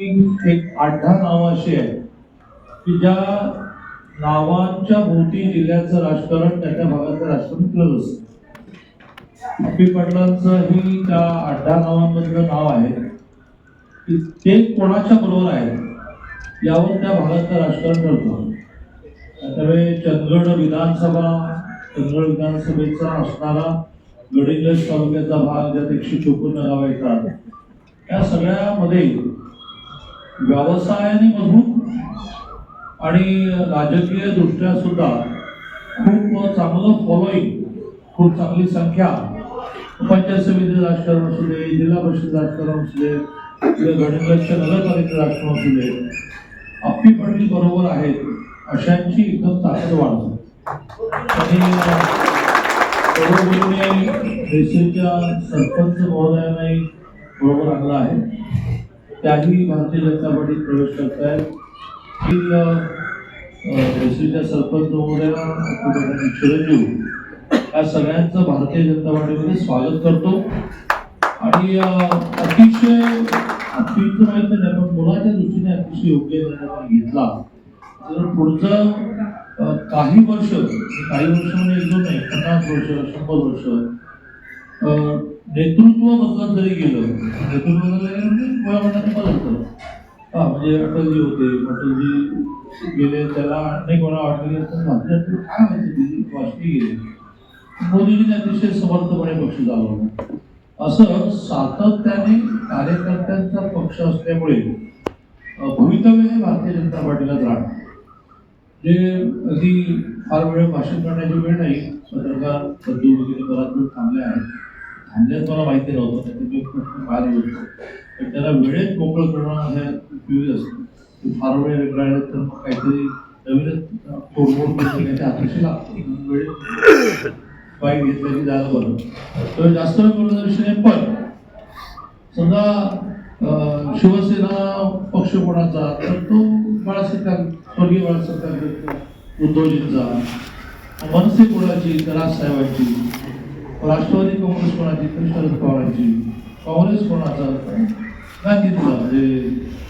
एक आठ दहा नावं अशी आहेत की ज्या नावांच्या भोवती जिल्ह्याचं राजकारण त्या त्या भागाचं राजकारण केलं असतं. पी. पाटलांचं ही त्या आठ दहा नावांमधलं नाव आहे की ते कोणाच्या बरोबर आहे यावर त्या भागाचं राजकारण ठरतं त्यामुळे चंदगड विधानसभा चंदगड विधानसभेचा असणारा गडिंग्लज तालुक्याचा भाग ज्यात एकशे चोपन्न गाव येतात या सगळ्यामध्ये व्यवसायाने मजबूत आणि राजकीय दृष्ट्या सुद्धा खूप चांगलं फॉलोईंग खूप चांगली संख्या. पंचायत समिती राजकारण असू दे जिल्हा परिषद राजकारण असू दे किंवा गणितलक्ष नगरपालिका राजकारण असू दे अप्पी पाटील बरोबर आहेत अशांची एकदम ताकद वाढते आणि बरोबरीने देशाच्या सरपंच महोदयांनाही बरोबर आणलं आहे. त्याही भारतीय जनता पार्टीत प्रवेश करतायत. आहेत देशाच्या सरपंच महोदया चिरंजीव या सगळ्यांचं भारतीय जनता पार्टीमध्ये स्वागत करतो. आणि अतिशय अतिशय माहीत नाही पण मुलाच्या दृष्टीने अतिशय योग्य निर्णय घेतला. तर पुढचं काही वर्ष काही वर्ष म्हणजे एक दोन नाही पन्नास वर्ष शंभर वर्ष नेतृत्व बदलत जरी गेलं नेतृत्व बदललं गेलं म्हणजे बदलतं हा म्हणजे अटलजी होते अटलजी गेले त्याला अनेक वेळा वाटले तर आता काय माहिती वाजपेयी गेले. मोदींनी अतिशय समर्थपणे पक्ष चालवला. असं सातत्याने कार्यकर्त्यांचा पक्ष असल्यामुळे भवितव्य हे भारतीय जनता पार्टीलाच राहणार. जे अगदी फार वेळ भाषण करण्याची वेळ नाही पत्रकार बंधू वगैरे बराच वेळ थांबले आहेत. थांबल्यात मला माहिती नव्हतं त्याचे मी प्रश्न बाहेर बोलतो पण त्याला वेळेत मोकळं करणं हे उपयोगी असतं. ते फार वेळ वेगळा तर मग काहीतरी नवीनच तोडमोड करण्याची अपेक्षा लागते. वेळेत पाय घेतल्याची जागा बरं. तर जास्त वेळ बोलण्याचा विषय नाही पण समजा शिवसेना पक्ष कोणाचा तर तो बाळासाहेब स्वर्गीय बाळासाहेब उद्धवजींचा मनसे कोणाची तर राजसाहेबांची. राष्ट्रवादी काँग्रेस कोणाची तर शरद पवारांची काँग्रेस कोणाचा गांधींचा म्हणजे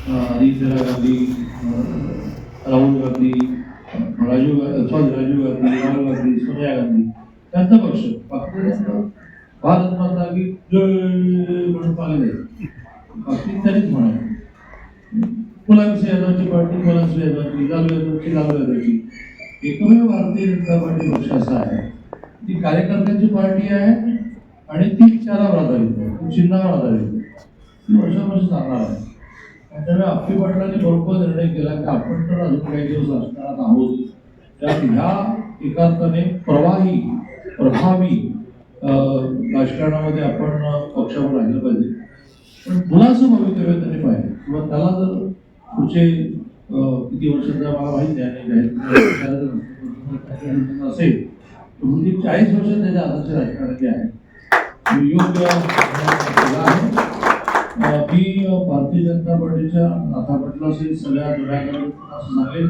अं, इंदिरा गांधी अं, राहुल गांधी अं, राजीव गांधी सॉरी राजीव गांधी राहुल गांधी सोनिया गांधी त्यांचा पक्ष बाकी त्यांचं भारत माता की जय म्हणून पाहिले बाकी तरीच म्हणाले मुलांची यादवची पार्टी मुलांची यादवची लालू यादवची लालू यादवची एकमेव भारतीय जनता पार्टी पक्ष असा आहे ती कार्यकर्त्यांची पार्टी आहे आणि ती विचारावर आधारित आहे चिन्हावर आधारित आहे ती वर्षावर्ष चालणार आहे. आणि त्यामुळे आपली पाटलांनी बरोबर निर्णय केला की आपण तर अजून काही दिवस राजकारणात आहोत. त्यात ह्या एकार्थाने प्रवाही प्रभावी राजकारणामध्ये आपण पक्षावर राहिलं पाहिजे. पण मुलाचं भवितव्य त्यांनी पाहिजे. किंवा त्याला जर पुढचे किती वर्षाचा मला माहिती आहे असेल म्हणजे चाळीस वर्ष त्याच्या आदर्श राजकारणाचे आहे योग्य मी भारतीय जनता पार्टीच्या नाथा पाटील असेल सगळ्या जुन्या असं सांगेल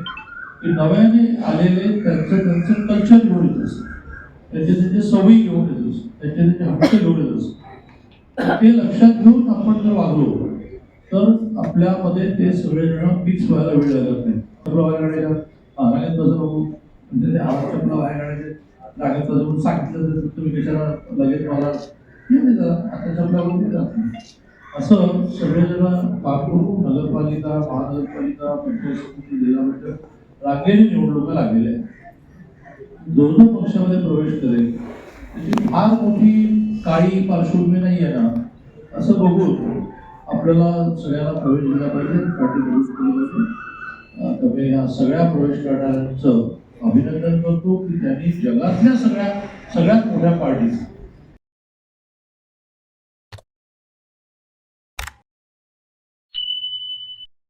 की नव्याने आलेले त्यांचं त्यांचं कल्चर घेऊन येत असतं. त्यांचे त्यांचे सवयी घेऊन येत असत. त्यांचे त्यांचे हक्क घेऊन येत असत. ते लक्षात घेऊन आपण जर वागलो तर आपल्यामध्ये ते सगळेजण मिक्स व्हायला वेळ लागत नाही. सर्व वाया काढायच्या हा, म्हणजे ते आवाज वाया बाहेर काढायचे. रांगेत बसू सांगितलं तर तुम्ही कशाला लगेच मला हे आता चपला जात असं सगळेजण वापरून नगरपालिका महानगरपालिका पंचायत समिती जिल्हा परिषद रांगेने निवडणुका लागलेल्या आहेत. दोन पक्षामध्ये प्रवेश करेल. त्याची फार मोठी काळी पार्श्वभूमी नाही आहे ना. असं बघून आपल्याला सगळ्यांना प्रवेश दिला पाहिजे. पार्टी प्रवेश पाहिजे सगळ्या प्रवेश करणाऱ्यांचं अभिनंदन करतो की त्यांनी जगातल्या सगळ्या सगळ्यात मोठ्या पार्टीज